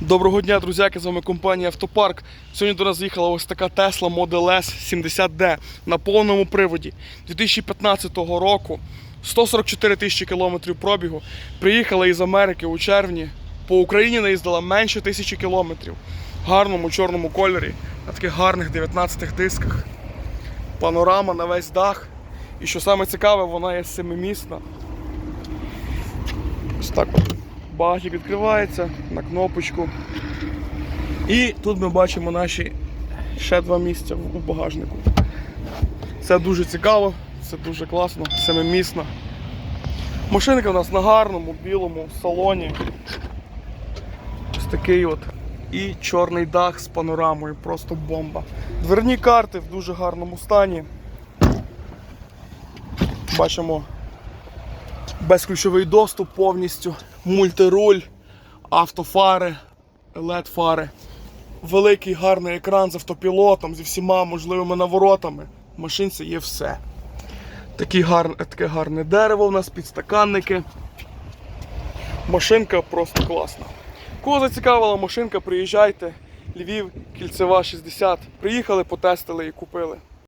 Доброго дня, друзяки, з вами компанія Автопарк. Сьогодні до нас заїхала ось така Tesla Model S 70D на повному приводі 2015 року. 144 тисячі кілометрів пробігу. Приїхала із Америки у червні. По Україні наїздила менше тисячі кілометрів. В гарному чорному кольорі, на таких гарних 19 дисках. Панорама на весь дах. І що саме цікаве, вона є семимісна. Ось так от. Багажник відкривається на кнопочку. І тут ми бачимо наші ще два місця у багажнику. Це дуже цікаво, це дуже класно, семимісна. Машинка у нас на гарному, білому салоні. Ось такий от. І чорний дах з панорамою, просто бомба. Дверні карти в дуже гарному стані. Бачимо безключовий доступ повністю, мультируль, автофари, LED-фари, великий гарний екран з автопілотом, зі всіма можливими наворотами. В машинці є все. Такі гар... Таке гарне дерево у нас, підстаканники. Машинка просто класна. Кого зацікавила машинка, приїжджайте. Львів, кільцева 60. Приїхали, потестили і купили.